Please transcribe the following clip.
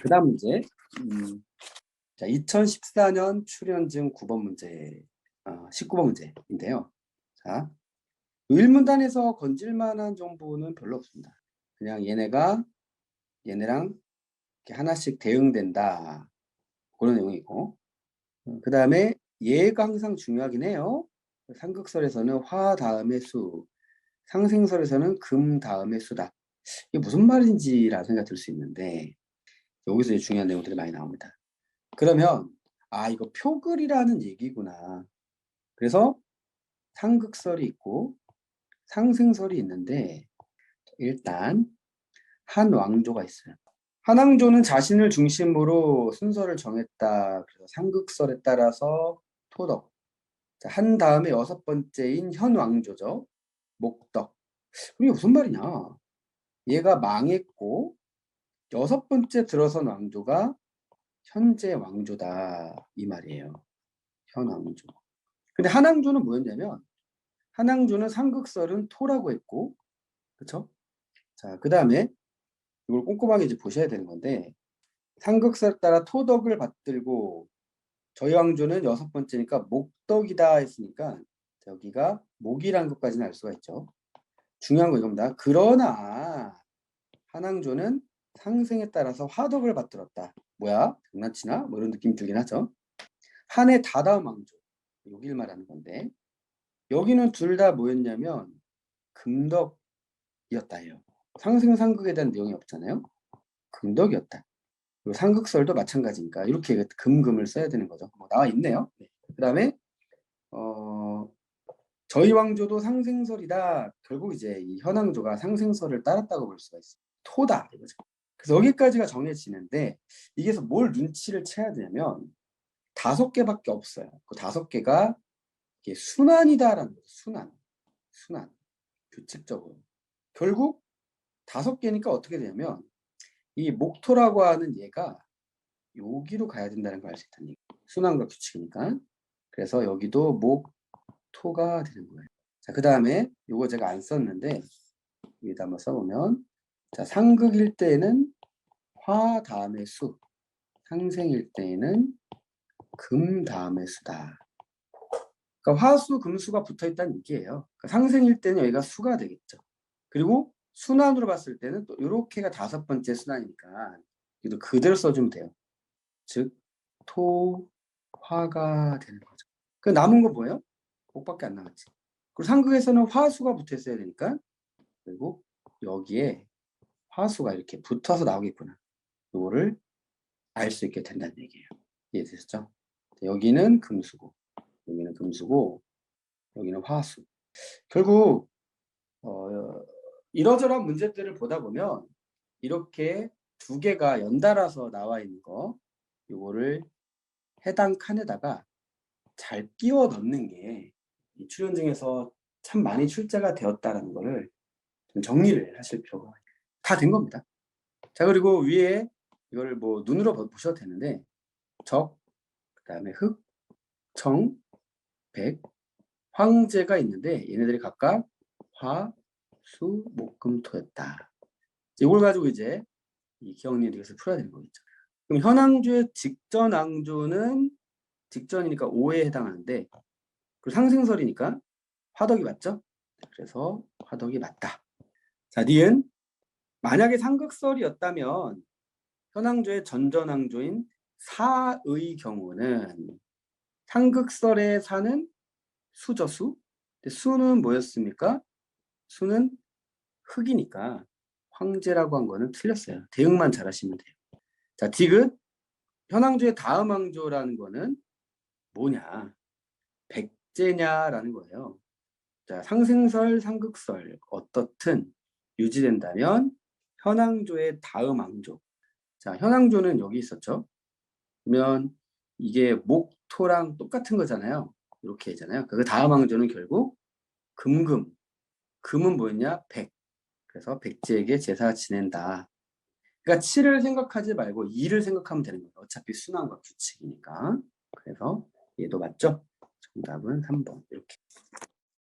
그 다음 문제. 음, 자, 2014년 출연증 9번 문제, 어, 19번 문제인데요. 자, 일문단에서 건질 만한 정보는 별로 없습니다. 그냥 얘네가 얘네랑 이렇게 하나씩 대응된다. 그런 내용이고. 그 다음에 얘가 항상 중요하긴 해요. 삼극설에서는 화 다음에 수, 상생설에서는 금 다음에 수다. 이게 무슨 말인지라 생각 들수 있는데 여기서 이제 중요한 내용들이 많이 나옵니다. 그러면 아 이거 표글이라는 얘기구나. 그래서 상극설이 있고 상생설이 있는데 일단 한 왕조가 있어요. 한 왕조는 자신을 중심으로 순서를 정했다. 그래서 상극설에 따라서 토덕. 자, 한 다음에 여섯 번째인 현 왕조죠. 목덕. 이게 무슨 말이냐? 얘가 망했고 여섯 번째 들어선 왕조가 현재 왕조다 이 말이에요. 현 왕조. 근데 한왕조는 뭐였냐면 한왕조는 삼극설은 토라고 했고 그렇죠? 자, 그다음에 이걸 꼼꼼하게 이제 보셔야 되는 건데 삼극설 따라 토덕을 받들고 저희 왕조는 여섯 번째니까 목덕이다 했으니까 여기가 목이란 것까지는 알 수가 있죠. 중요한 거 이겁니다. 그러나 한왕조는 상생에 따라서 화덕을 받들었다. 뭐야? 장난치나? 뭐 이런 느낌 들긴 하죠. 한해 다다음 왕조. 여기를 말하는 건데 여기는 둘 다 뭐였냐면 금덕이었다요. 상생 상극에 대한 내용이 없잖아요. 금덕이었다. 그리고 상극설도 마찬가지니까 이렇게 금금을 써야 되는 거죠. 뭐 나와 있네요. 네. 그다음에 어 저희 왕조도 상생설이다. 결국 이제 이 현왕조가 상생설을 따랐다고 볼 수가 있어요. 토다 이거죠. 그래서 여기까지가 정해지는데 이게서 뭘 눈치를 채야 되냐면 다섯 개밖에 없어요. 그 다섯 개가 순환이다라는 거죠. 순환, 순환, 규칙적으로. 결국 다섯 개니까 어떻게 되냐면 이 목토라고 하는 얘가 여기로 가야 된다는 걸 알 수 있다는 얘기. 순환과 규칙이니까. 그래서 여기도 목토가 되는 거예요. 자, 그 다음에 요거 제가 안 썼는데 여기다 한번 써보면 자, 상극일 때에는 화 다음에 수, 상생일 때에는 금 다음에 수다. 그러니까 화수, 금수가 붙어 있다는 얘기예요. 그러니까 상생일 때는 여기가 수가 되겠죠. 그리고 순환으로 봤을 때는 또 이렇게가 다섯 번째 순환이니까 이도 그대로 써주면 돼요. 즉, 토, 화가 되는 거죠. 그 남은 거 뭐예요? 목밖에 안 남았지. 그리고 상극에서는 화수가 붙어 있어야 되니까 그리고 여기에 화수가 이렇게 붙어서 나오겠구나. 이거를 알 수 있게 된다는 얘기예요. 이해되셨죠? 여기는 금수고, 여기는 금수고, 여기는 화수. 결국 어, 이러저러한 문제들을 보다 보면 이렇게 두 개가 연달아서 나와 있는 거, 이거를 해당 칸에다가 잘 끼워 넣는 게이 출연증에서 참 많이 출제가 되었다라는 거를 좀 정리를 하실 필요가 다 된 겁니다. 자 그리고 위에 이거를 뭐 눈으로 보- 보셔도 되는데 적, 그 다음에 흑, 청, 백, 황제가 있는데 얘네들이 각각 화, 수, 목, 금, 토였다. 이걸 가지고 이제 이 기억리 이것을 풀어야 되는 거겠죠. 그럼 현왕조의 직전 왕조는 직전이니까 5에 해당하는데 그리고 상생설이니까 화덕이 맞죠? 그래서 화덕이 맞다. 자, 니은 만약에 상극설이었다면 현왕조의 전전왕조인 사의 경우는 상극설의 사는 수저수. 수는 뭐였습니까? 수는 흑이니까 황제라고 한 거는 틀렸어요. 대응만 잘하시면 돼요. 자, 디귿 현왕조의 다음 왕조라는 거는 뭐냐? 백제냐라는 거예요. 자, 상생설, 상극설 어떻든 유지된다면 현왕조의 다음 왕조. 자, 현왕조는 여기 있었죠. 그러면 이게 목토랑 똑같은 거잖아요. 이렇게 있잖아요. 그 다음 왕조는 결국 금금. 금은 뭐였냐? 백. 그래서 백제에게 제사 지낸다. 그러니까 7을 생각하지 말고 2를 생각하면 되는 거예요. 어차피 순환과 규칙이니까. 그래서 얘도 맞죠? 정답은 3번. 이렇게.